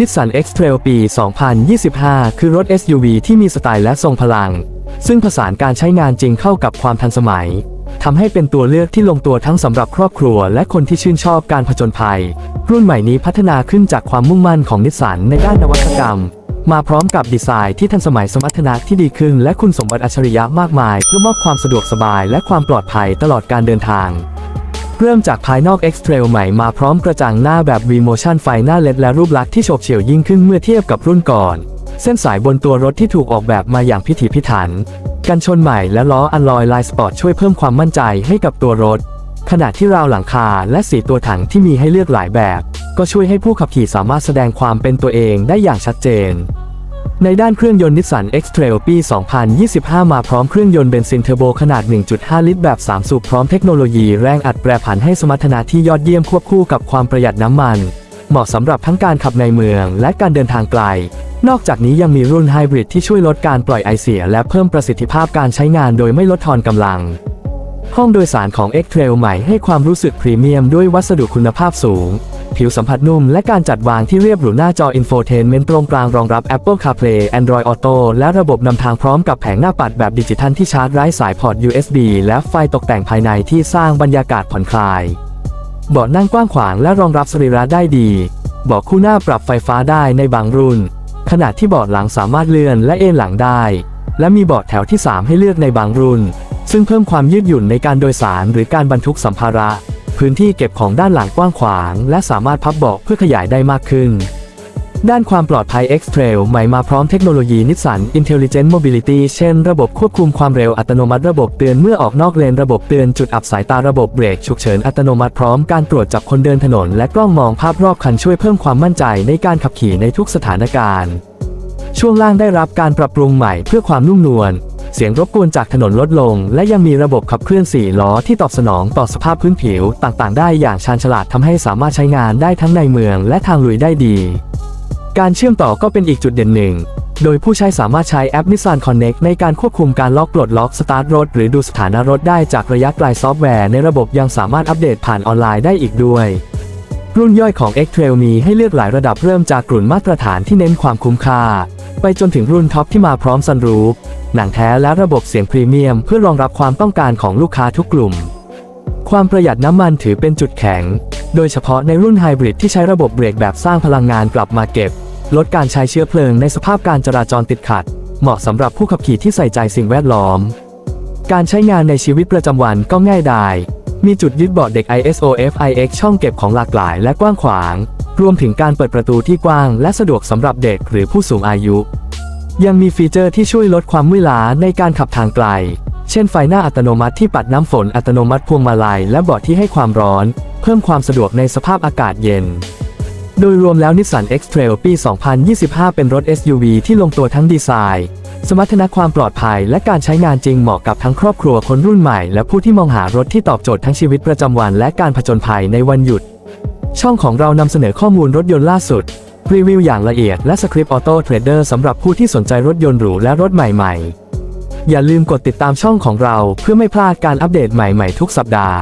Nissan X-Trail ปี 2025 คือรถ SUV ที่มีสไตล์และทรงพลัง ซึ่งผสานการใช้งานจริงเข้ากับความทันสมัยทำให้เป็นตัวเลือกที่ลงตัวทั้งสำหรับครอบครัว และคนที่ชื่นชอบการผจญภัย รุ่นใหม่นี้พัฒนาขึ้นจากความมุ่งมั่นของนิสสันในด้านนวัตกรรม มาพร้อมกับดีไซน์ที่ทันสมัยสมรรถนะที่ดีขึ้น และคุณสมบัติอัจฉริยะมากมาย เพื่อมอบความสะดวกสบายและความปลอดภัยตลอดการเดินทาง เริ่มจากภายนอก X-Trail ใหม่มาพร้อมกระจังหน้าแบบ V-Motion ไฟหน้าเล็ดและรูปลักษณ์ที่โฉบเฉี่ยวยิ่งขึ้นเมื่อเทียบกับรุ่นก่อน เส้นสายบนตัวรถที่ถูกออกแบบมาอย่างพิถีพิถัน กันชนใหม่และล้ออัลลอยไลน์สปอร์ตช่วยเพิ่มความมั่นใจให้กับตัวรถ ขณะที่ราวหลังคาและสีตัวถังที่มีให้เลือกหลายแบบ ก็ช่วยให้ผู้ขับขี่สามารถแสดงความเป็นตัวเองได้อย่างชัดเจน ในด้านเครื่องยนต์นิสสัน X-Trail ปี 2025 มาพร้อมเครื่องยนต์เบนซินเทอร์โบขนาด 1.5 ลิตรแบบ 3 สูบพร้อมเทคโนโลยีแรงอัดแปรผันให้สมรรถนะที่ยอดเยี่ยมควบคู่กับความประหยัดน้ำมัน เหมาะสำหรับทั้งการขับในเมืองและการเดินทางไกล นอกจากนี้ยังมีรุ่นไฮบริดที่ช่วยลดการปล่อยไอเสีย และเพิ่มประสิทธิภาพการใช้งานโดยไม่ลดทอนกำลัง ห้องโดยสารของ X-Trail ใหม่ให้ความรู้สึกพรีเมียมด้วยวัสดุคุณภาพสูง ผิวสัมผัสนุ่มและการจัดวางที่เรียบหรูหน้าจอ Infotainment ตรงกลางรองรับ Apple CarPlay Android Auto และระบบนำทางพร้อมกับแผงหน้าปัดแบบดิจิทัลที่ชาร์จไร้สายพอร์ต USB และไฟตกแต่งภายในที่สร้างบรรยากาศผ่อนคลาย เบาะนั่งกว้างขวางและรองรับสรีระได้ดี เบาะคู่หน้าปรับไฟฟ้าได้ในบางรุ่น ขณะที่เบาะหลังสามารถเลื่อนและเอนหลังได้ และมีเบาะแถวที่ 3 ให้เลือกในบางรุ่น ซึ่งเพิ่มความยืดหยุ่นในการโดยสารหรือการบรรทุกสัมภาระ พื้นที่เก็บของด้านหลังกว้างขวาง และสามารถพับเบาะเพื่อขยายได้มากขึ้น ด้านความปลอดภัย X-Trail ใหม่มาพร้อมเทคโนโลยีนิสสัน Intelligent Mobility เช่น ระบบควบคุมความเร็วอัตโนมัติระบบเตือนเมื่อออกนอกเลนระบบเตือนจุดอับสายตาระบบเบรกฉุกเฉินอัตโนมัติพร้อมการตรวจจับคนเดินถนน และกล้องมองภาพรอบคันช่วยเพิ่มความมั่นใจในการขับขี่ในทุกสถานการณ์ ช่วงล่างได้รับการปรับปรุงใหม่เพื่อความนุ่มนวล เสียงรบกวนจากถนนลดลง และยังมีระบบขับเคลื่อน4ล้อที่ตอบสนองต่อสภาพพื้นผิวต่างๆ ได้อย่างชาญฉลาดทำให้สามารถใช้งานได้ทั้งในเมืองและทางลุยได้ดี การเชื่อมต่อก็เป็นอีกจุดเด่นหนึ่ง โดยผู้ใช้สามารถใช้แอป Nissan Connect ในการควบคุมการล็อกปลดล็อกสตาร์ทรถหรือดูสถานะรถได้จากระยะไกลซอฟต์แวร์ในระบบยังสามารถอัปเดตผ่านออนไลน์ได้อีกด้วยรุ่นย่อยของ X-Trail มีให้เลือกหลายระดับเริ่มจากกลุ่นมาตรฐานที่เน้นความคุ้มค่า ไปจนถึงรุ่นท็อปที่มาพร้อมซันรูฟหนังแท้และระบบเสียงพรีเมียมเพื่อรองรับความต้องการของลูกค้าทุกกลุ่ม ความประหยัดน้ำมันถือเป็นจุดแข็ง โดยเฉพาะในรุ่นไฮบริดที่ใช้ระบบเบรกแบบสร้างพลังงานกลับมาเก็บ ลดการใช้เชื้อเพลิงในสภาพการจราจรติดขัด เหมาะสำหรับผู้ขับขี่ที่ใส่ใจสิ่งแวดล้อม การใช้งานในชีวิตประจำวันก็ง่ายดายมีจุดยึดเบาะเด็ก ISOFIX ช่องเก็บของหลากหลายและกว้างขวาง รวมถึงการเปิดประตูที่กว้างและสะดวกสำหรับเด็กหรือผู้สูงอายุ ยังมีฟีเจอร์ที่ช่วยลดความมื่ล้าในการขับทางไกล เช่นไฟหน้าอัตโนมัติที่ปัดน้ำฝนอัตโนมัติพวงมาลัยและเบาะที่ให้ความร้อน เพิ่มความสะดวกในสภาพอากาศเย็น โดยรวมแล้ว Nissan X-Trail ปี 2025 เป็นรถ SUV ที่ลงตัวทั้งดีไซน์ สมรรถนะความปลอดภัย และการใช้งานจริงเหมาะกับทั้งครอบครัวคนรุ่นใหม่ และผู้ที่มองหารถที่ตอบโจทย์ทั้งชีวิตประจำวัน และการผจญภัยในวันหยุด ช่องของเรานำเสนอข้อมูลรถยนต์ล่าสุด รีวิวอย่างละเอียดและสคริปต์ออโต้เทรดเดอร์สำหรับผู้ที่สนใจรถยนต์หรูและรถใหม่ๆ อย่าลืมกดติดตามช่องของเราเพื่อไม่พลาดการอัปเดตใหม่ๆทุกสัปดาห์